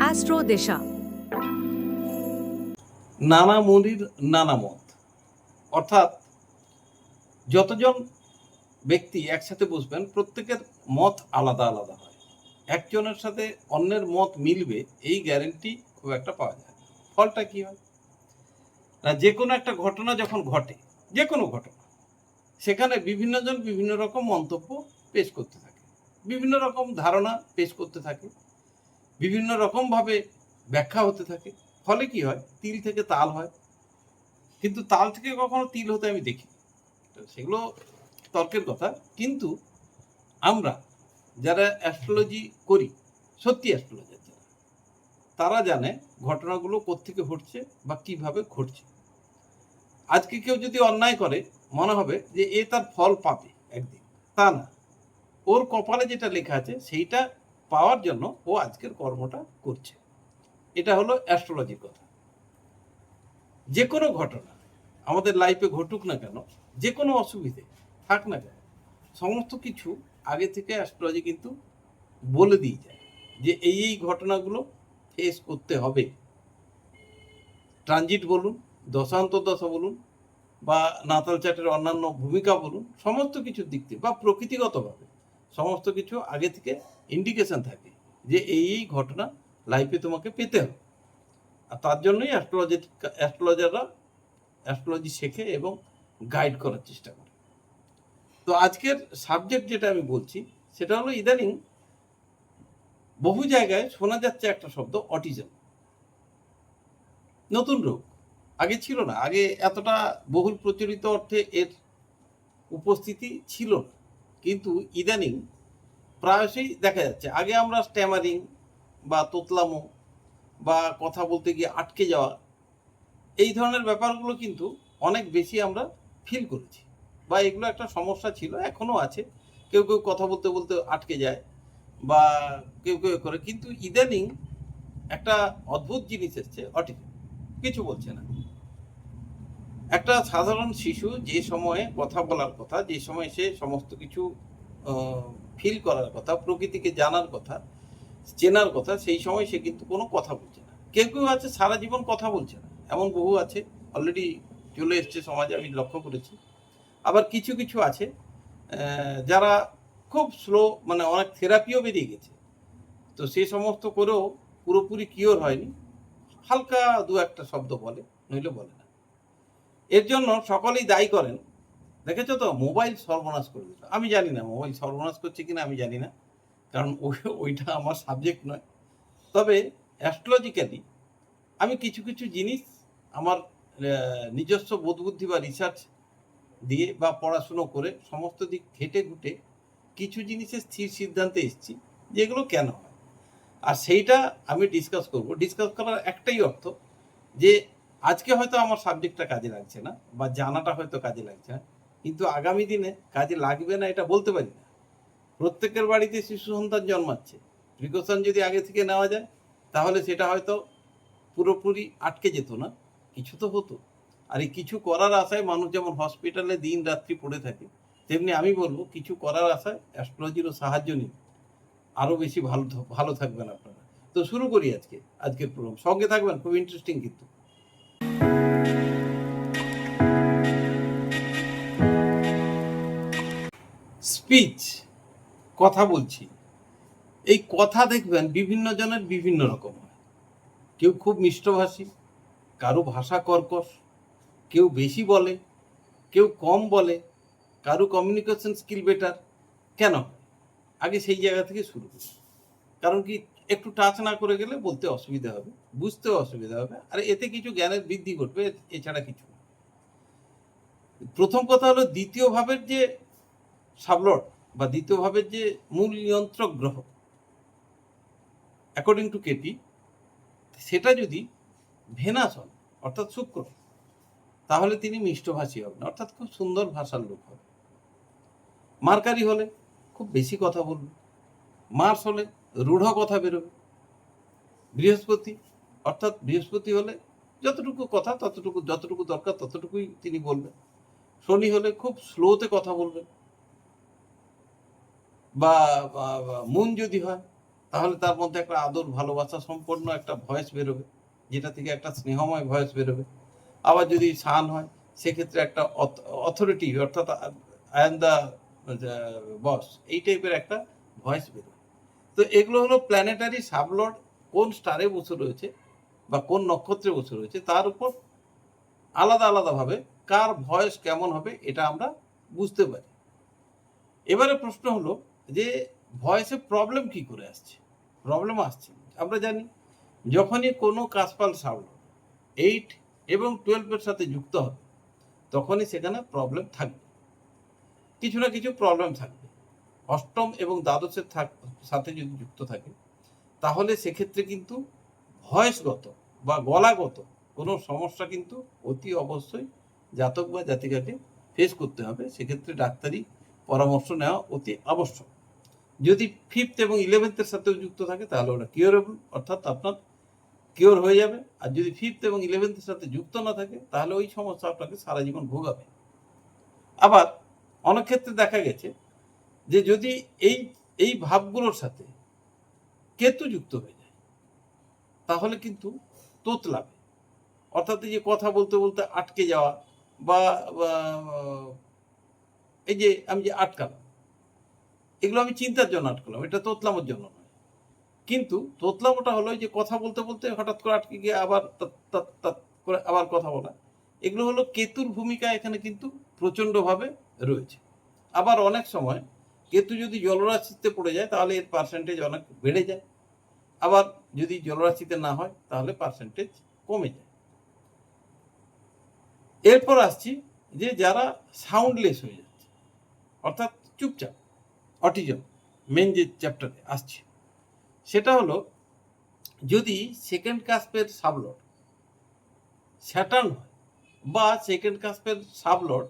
Astro দিশা। নানা মুনির, নানা মত। অর্থাৎ যতজন ব্যক্তি একসাথে বসবেন, প্রত্যেকের মত আলাদা আলাদা হয়। একজনের সাথে অন্যের মত মিলবে, এই গ্যারেন্টি খুব একটা পাওয়া যায়। ফলটা কি হয়? না যে কোনো একটা ঘটনা যখন ঘটে যে কোনো ঘটনা, সেখানে বিভিন্নজন বিভিন্ন রকম মন্তব্য পেশ করতে থাকে। বিভিন্ন রকম ধারণা পেশ করতে থাকে, বিভিন্ন রকমভাবে ব্যাখ্যা হতে থাকে, ফলে কি হয়? তিল থেকে তাল হয়। কিন্তু তাল থেকে কখনো তিল হতে আমি দেখি সেগুলো তর্কের কথা। কিন্তু আমরা যারা অ্যাস্ট্রোলজি করি, সত্যি অ্যাস্ট্রোলজার যারা, তারা জানে ঘটনাগুলো কোত্থেকে ঘটছে বা কীভাবে ঘটছে। আজকে কেউ যদি অন্যায় করে, মনে হবে যে এ তার ফল পাবে একদিন। তা না। ওর কপালে যেটা লেখা আছে, সেইটা পাওয়ার জন্য ও আজকের কর্মটা করছে। এটা হলো অ্যাস্ট্রোলজির কথা। যে কোনো ঘটনা, আমাদের লাইফে ঘটুক না কেন যে কোনো অসুবিধে থাক না কেন, সমস্ত কিছু আগে থেকে অ্যাস্ট্রোলজি কিন্তু বলে দিয়ে যায় যে এই এই ঘটনাগুলো ফেস করতে হবে। ট্রানজিট বলুন দশান্ত দশা বলুন, বা নাতাল চাটের অন্যান্য ভূমিকা বলুন, সমস্ত কিছুর দিক থেকে বা প্রকৃতিগতভাবে। সমস্ত কিছু আগে থেকে ইন্ডিকেশন থাকে যে এই এই ঘটনা লাইফে তোমাকে পেতে হবে। আর তার জন্যই অ্যাস্ট্রোলজি অ্যাস্ট্রোলজাররা অ্যাস্ট্রোলজি শেখে এবং গাইড করার চেষ্টা করে। তো আজকের সাবজেক্ট যেটা আমি বলছি, সেটা হলো ইদানিং বহু জায়গায় শোনা যাচ্ছে একটা শব্দ অটিজম নতুন রোগ। আগে ছিল না। আগে এতটা বহুল প্রচলিত অর্থে এর উপস্থিতি ছিল না। কিন্তু ইদানিং প্রায়শই দেখা যাচ্ছে। আগে আমরা স্ট্যামারিং বা তোতলামো বা কথা বলতে গিয়ে আটকে যাওয়া এই ধরনের ব্যাপারগুলো কিন্তু অনেক বেশি আমরা ফিল করেছি বা এগুলো একটা সমস্যা ছিল এখনও আছে। কেউ কেউ কথা বলতে বলতে আটকে যায় বা কেউ কেউ করে। কিন্তু ইদানিং একটা অদ্ভুত জিনিস এসছে, অটিজম। কিছু বলছে না। একটা সাধারণ শিশু যে সময়ে কথা বলার কথা, যে সময় সে সমস্ত কিছু ফিল করার কথা, প্রকৃতিকে জানার কথা, চেনার কথা, সেই সময় সে কিন্তু কোনো কথা বলছে না। কেউ কেউ আছে, সারা জীবন কথা বলছে না। এমন বহু আছে অলরেডি চলে এসছে সমাজে, আমি লক্ষ্য করেছি। আবার কিছু কিছু আছে যারা খুব স্লো মানে অনেক থেরাপিও বেরিয়ে গেছে। তো সে সমস্ত করেও পুরোপুরি কিওর হয়নি। হালকা দু একটা শব্দ বলে, নইলে বলে না। এর জন্য সকলেই দায়ী করেন। দেখেছ তো? মোবাইল সর্বনাশ করে দিল আমি জানি না মোবাইল সর্বনাশ করছে কিনা, আমি জানি না। কারণ ওই ওইটা আমার সাবজেক্ট নয়। তবে অ্যাস্ট্রোলজিক্যালি আমি কিছু কিছু জিনিস আমার নিজস্ব বোধবুদ্ধি বা রিসার্চ দিয়ে বা পড়াশুনো করে সমস্ত দিক ঘেটে ঘুটে কিছু জিনিসের স্থির সিদ্ধান্তে এসেছি যেগুলো কেন হয়। আর সেইটা আমি ডিসকাস করব। ডিসকাস করার একটাই অর্থ যে আজকে হয়তো আমার সাবজেক্টটা কাজে লাগছে না, বা জানাটা হয়তো কাজে লাগছে না, কিন্তু আগামী দিনে কাজে লাগবে না এটা বলতে পারি না। প্রত্যেকের বাড়িতে শিশু সন্তান জন্মাচ্ছে। প্রিকশন যদি আগে থেকে নেওয়া যায়, তাহলে সেটা হয়তো পুরোপুরি আটকে যেত না, কিছু তো হতো। আর এই কিছু করার আশায় মানুষ যেমন হসপিটালে দিন রাত্রি পড়ে থাকে, তেমনি আমি বলব কিছু করার আশায় অ্যাস্ট্রোলজিরও সাহায্য নিন। আরও বেশি ভালো ভালো থাকবেন আপনারা। তো শুরু করি আজকে, আজকের প্রোগ্রাম সঙ্গে থাকবেন, খুব ইন্টারেস্টিং কিন্তু। স্পিচ কথা বলছি। এই কথা দেখবেন বিভিন্ন জনের বিভিন্ন রকম হয়। কেউ খুব মিষ্টভাষী, কারও ভাষা কর্কশ, কেউ বেশি বলে, কেউ কম বলে, কারও কমিউনিকেশন স্কিল বেটার কেন? আগে সেই জায়গা থেকে শুরু করি। কারণ কি, একটু টাচ না করে গেলে বলতে অসুবিধা হবে, বুঝতেও অসুবিধা হবে। আর এতে কিছু জ্ঞানের বৃদ্ধি ঘটবে এছাড়া কিছু প্রথম কথা হলো দ্বিতীয় ভাবের যে সাবলট বা দ্বিতীয়ভাবে যে মূল নিয়ন্ত্রক গ্রহ অ্যাকর্ডিং টু কেপি সেটা যদি ভেনাস হন অর্থাৎ শুক্র, তাহলে তিনি মিষ্টভাষী হবেন, অর্থাৎ খুব সুন্দর ভাষার লোক হবে মার্কারি হলে খুব বেশি কথা বলবে মার্স হলে রূঢ় কথা বেরোবে, বৃহস্পতি, অর্থাৎ বৃহস্পতি হলে যতটুকু কথা, ততটুকু, যতটুকু দরকার, ততটুকুই তিনি বলবেন। শনি হলে খুব স্লোতে কথা বলবেন বা বা যদি হয়, তাহলে তার মধ্যে একটা আদর, ভালোবাসা সম্পন্ন একটা ভয়েস বেরোবে, যেটা থেকে একটা স্নেহময় ভয়েস বেরোবে। আবার যদি সান হয়, সেক্ষেত্রে একটা অথরিটি অর্থাৎ আই দ্য বস এই টাইপের একটা ভয়েস বেরোবে। তো এগুলো হলো প্ল্যানেটারি সাবলড কোন স্টারে বসে রয়েছে বা কোন নক্ষত্রে বসে রয়েছে, তার উপর আলাদা আলাদাভাবে কার ভয়েস কেমন হবে, এটা আমরা বুঝতে পারি। এবারে প্রশ্ন হলো যে ভয়েসে প্রবলেম কি করে আসছে? প্রবলেম আসছে। আমরা জানি, যখনই কোনো কাসপাল সাউন্ড এইট এবং টুয়েলভের সাথে যুক্ত হবে, তখনই সেখানে প্রবলেম থাকবে। কিছু না কিছু প্রবলেম থাকবে। অষ্টম এবং দ্বাদশের সাথে যদি যুক্ত থাকে, তাহলে সেক্ষেত্রে কিন্তু ভয়েসগত বা গলাগত কোনো সমস্যা কিন্তু অতি অবশ্যই জাতক বা জাতিকাকে ফেস করতে হবে। সেক্ষেত্রে ডাক্তারি পরামর্শ নেওয়া অতি আবশ্যক। যদি ফিফথ এবং ইলেভেন্থের সাথেও যুক্ত থাকে তাহলে ওটা কিওরেবল অর্থাৎ আপনার কিওর হয়ে যাবে। আর যদি ফিফথ এবং ইলেভেন্থের সাথে যুক্ত না থাকে তাহলে ওই সমস্যা আপনাকে সারা জীবন ভোগাবে। আবার অনেক ক্ষেত্রে দেখা গেছে যে যদি এই এই ভাবগুলোর সাথে কেতু যুক্ত হয়ে যায় তাহলে কিন্তু তোত তোতলাবে অর্থাৎ এই যে কথা বলতে বলতে আটকে যাওয়া বা, এই যে আমি যে আটকালাম এগুলো আমি চিন্তার জন্য আটকালাম, এটা তোতলামের জন্য নয়। কিন্তু তোতলামোটা হলো যে কথা বলতে বলতে হঠাৎ করে আটকে গিয়ে আবার করে আবার কথা বলা। এগুলো হলো কেতুর ভূমিকা এখানে কিন্তু প্রচণ্ডভাবে রয়েছে। আবার অনেক সময় কেতু যদি জলরাশিতে পড়ে যায় তাহলে এর পার্সেন্টেজ অনেক বেড়ে যায়। আবার যদি জলরাশিতে না হয় তাহলে পার্সেন্টেজ কমে যায়। এরপর আসছি যে যারা সাউন্ডলেস হয়ে যাচ্ছে, অর্থাৎ চুপচাপ। অটিজম, মেন যে চ্যাপ্টারে আসছে, সেটা হলো যদি সেকেন্ড কাস্পের সাবলট স্যাটার্ন হয় বা সেকেন্ড কাস্পের সাবলট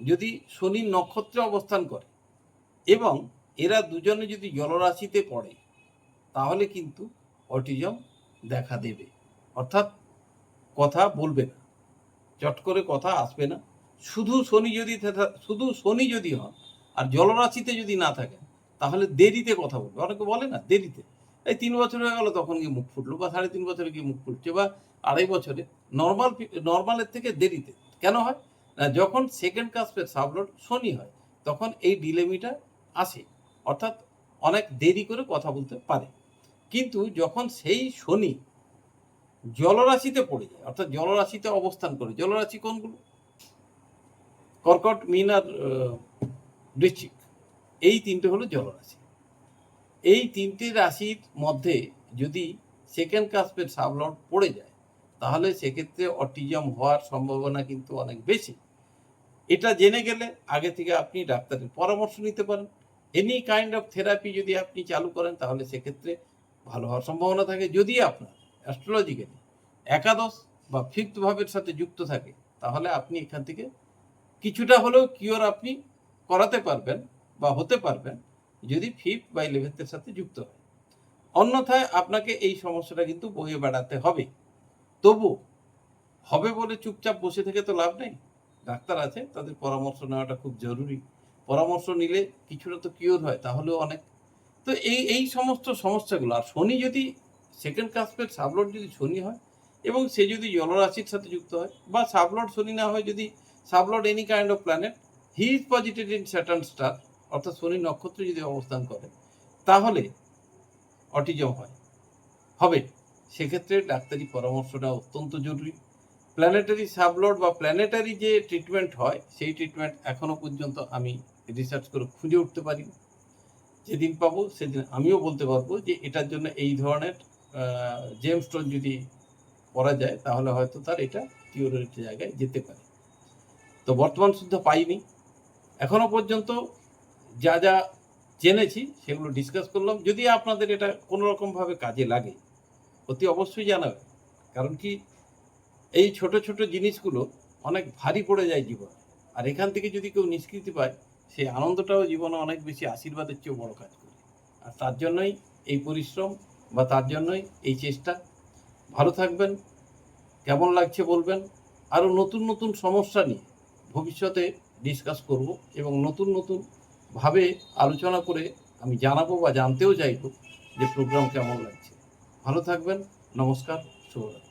যদি শনি নক্ষত্রে অবস্থান করে এবং এরা দুজনে যদি জলরাশিতে পড়ে, তাহলে কিন্তু অটিজম দেখা দেবে। অর্থাৎ কথা বলবে না, চট করে কথা আসবে না। শুধু শনি যদি শুধু শনি যদি হন আর জলরাশিতে যদি না থাকে, তাহলে দেরিতে কথা বলবে। অনেকে বলে না, দেরিতে। এই তিন বছর হয়ে গেল, তখন গিয়ে মুখ ফুটলো, বা সাড়ে তিন বছরে গিয়ে মুখ ফুটছে, বা আড়াই বছরে। নর্মাল নর্মালের থেকে দেরিতে। কেন হয়? না, যখন সেকেন্ড কাস্পের সাবলোড শনি হয়, তখন এই ডিলেমিটা আসে। অর্থাৎ অনেক দেরি করে কথা বলতে পারে। কিন্তু যখন সেই শনি জলরাশিতে পড়ে যায়, অর্থাৎ জলরাশিতে অবস্থান করে, জলরাশি কোনগুলো? কর্কট, মিন আর বৃশ্চিক। এই তিনটে হলো জলরাশি এই তিনটে রাশির মধ্যে যদি সেকেন্ড কাস্পের সাবলট পড়ে যায়, তাহলে সেক্ষেত্রে অটিজম হওয়ার সম্ভাবনা কিন্তু অনেক বেশি। এটা জেনে গেলে আগে থেকে আপনি ডাক্তারের পরামর্শ নিতে পারেন। এনি কাইন্ড অফ থেরাপি যদি আপনি চালু করেন, তাহলে সেক্ষেত্রে ভালো হওয়ার সম্ভাবনা থাকে। যদি আপনার অ্যাস্ট্রোলজিক্যালি একাদশ বা ফিফথ ভাবের সাথে যুক্ত থাকে, তাহলে আপনি এখান থেকে কিছুটা হলেও কিওর আপনি করাতে পারবেন বা হতে পারবেন যদি ফিফথ বা ইলেভেন্থের সাথে যুক্ত হয় অন্যথায় আপনাকে এই সমস্যাটা কিন্তু বয়ে বেড়াতে হবে। তবু হবে বলে চুপচাপ বসে থেকে তো লাভ নেই। ডাক্তার আছে, তাদের পরামর্শ নেওয়াটা খুব জরুরি। পরামর্শ নিলে কিছুটা তো কিওর হয়, তাহলেও অনেক। তো এই এই সমস্ত সমস্যাগুলো, আর শনি যদি সেকেন্ড কাস্পের সাবলট যদি শনি হয় এবং সে যদি জলরাশির সাথে যুক্ত হয় বা সাবলট শনি না হয় যদি সাবলট any kind of planet he is positive in Saturn star অর্থাৎ শনি নক্ষত্রে যদি অবস্থান করে, তাহলে অটিজম হয়। হবে। সেক্ষেত্রে ডাক্তারি পরামর্শটা অত্যন্ত জরুরি। প্ল্যানেটারি সাবলোড বা প্ল্যানেটারি যে ট্রিটমেন্ট হয়, সেই ট্রিটমেন্ট এখনও পর্যন্ত আমি রিসার্চ করে খুঁজে উঠতে পারি। যেদিন পাবো, সেদিন আমিও বলতে পারব যে এটার জন্য এই ধরনের জেম স্টোন যদি করা যায়, তাহলে হয়তো তার এটা একটা জায়গায় যেতে পারে। তো বর্তমান শুদ্ধ পাইনি। এখনও পর্যন্ত যা যা জেনেছি সেগুলো ডিসকাস করলাম। যদি আপনাদের এটা কোনো রকমভাবে কাজে লাগে, অতি অবশ্যই জানাবেন। কারণ কি, এই ছোট ছোট জিনিসগুলো অনেক ভারী পড়ে যায় জীবন। আর এখান থেকে যদি কেউ নিষ্কৃতি পায় সেই আনন্দটাও জীবনে অনেক বেশি আশীর্বাদের চেয়েও বড় কাজ করে। আর তার জন্যই এই পরিশ্রম বা তার জন্যই এই চেষ্টা। ভালো থাকবেন, কেমন লাগছে বলবেন। আরও নতুন নতুন সমস্যা নিয়ে ভবিষ্যতে ডিসকাস করব এবং নতুন নতুন ভাবে আলোচনা করে আমি জানাব বা জানতেও চাইব যে প্রোগ্রাম কেমন লাগছে। ভালো থাকবেন, নমস্কার, শুভরাত্রি।